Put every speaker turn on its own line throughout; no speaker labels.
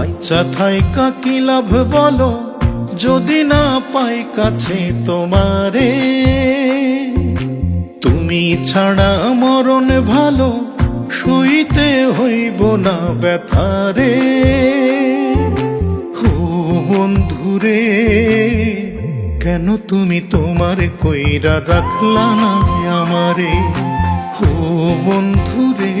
লজ্জা থাইকা কি লাভ বলো, যদি না পাই কাছে তোমারে। তুমি ছাড়া মরণ ভালো, শুইতে হইব না ব্যথারে। হো বন্ধুরে, কেন তুমি তোমার কইরা রাখলা না আমারে? হো বন্ধুরে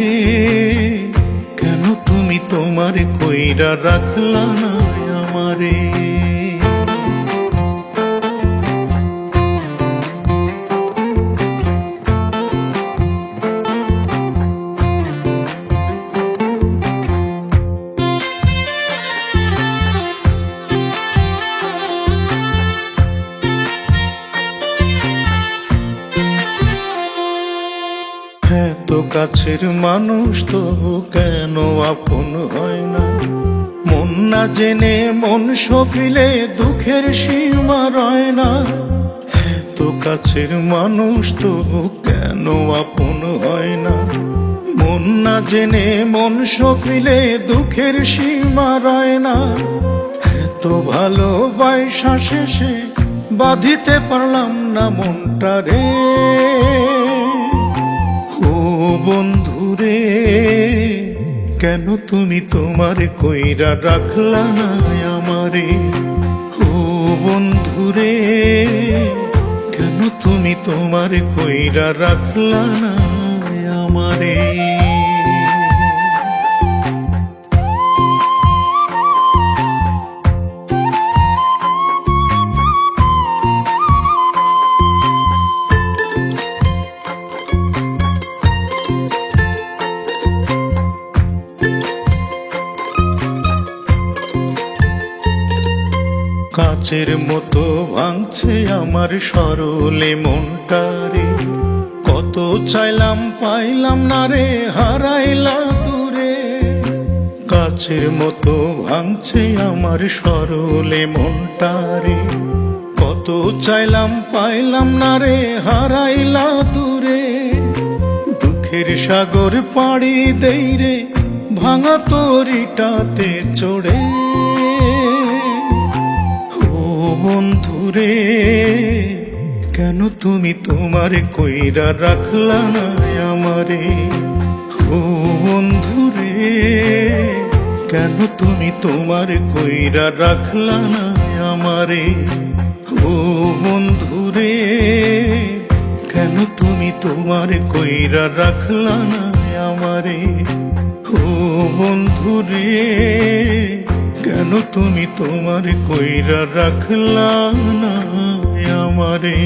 তোমার কইরা রাখলা না আমারে। এত কাছের মানুষ তো কেন আপন হয় না? মন না জেনে মন সফিলে দুঃখের সীমা রয় না। এত কাছের মানুষ তো কেন আপন হয় না? মন না জেনে মন সফিলে দুঃখের সীমা রয় না। এত ভালোবাসা শেষে বাঁধিতে পারলাম না মনটা রে। বন্ধুরে, কেন তুমি তোমার কইরা রাখলা না আমারে? ও বন্ধুরে, কেন তুমি তোমার কইরা রাখলা না আমারে? কাচের মতো ভাঙছে আমার সরলে মনটারে কত চাইলাম, পাইলাম না রে, হারাইলা দূরে। কাচের মতো ভাঙছে আমার সরলে মনটারে কত চাইলাম, পাইলাম না রে, হারাইলা দূরে। দুঃখের সাগর পাড়ি দেই রে, ভাঙা তরিটাতে চড়ে। বন্ধুরে, কেন তুমি তোমার কইরা রাখলা না আমারে? ও বন্ধুরে, কেন তুমি তোমার কইরা রাখলা না আমারে? ও বন্ধুরে, কেন তুমি তোমার কইরা রাখলা না আমারে? ও বন্ধুরে কেন তুমি তোমার কইরা রাখলা না আমারে?